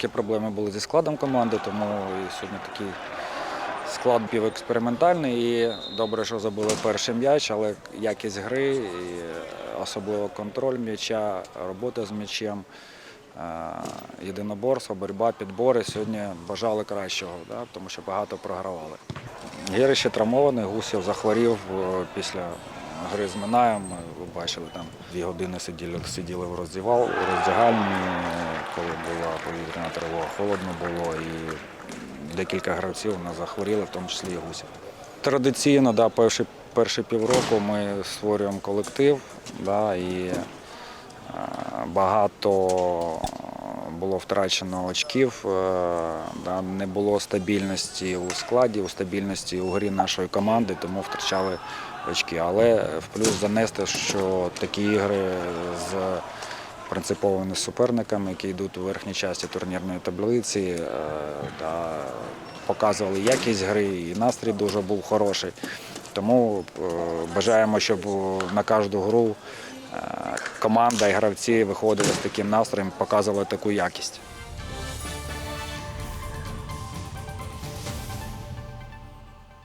деякі проблеми були зі складом команди, тому і сьогодні такий склад півекспериментальний. І добре, що забили перший м'яч, але якість гри, і особливо контроль м'яча, робота з м'ячем, е, єдиноборство, боротьба, підбори. Сьогодні бажали кращого, да, тому що багато програвали. Гіри ще травмований, Гусєв захворів е, після гри з Минаєм. Ми ви бачили, там дві години сиділи, сиділи в роздягал, роздягальні, повітряна тривога, холодно було і декілька гравців у нас захворіли, в тому числі і Гусєв. Традиційно, да, перші, перші півроку ми створюємо колектив, да, і е, багато було втрачено очків, е, да, не було стабільності у складі, у стабільності у грі нашої команди, тому втрачали очки. Але в плюс занести, що такі ігри з принциповими суперниками, які йдуть у верхній часті турнірної таблиці, та показували якість гри, і настрій дуже був хороший. Тому е, бажаємо, щоб на кожну гру е, команда і гравці виходили з таким настроєм, показували таку якість.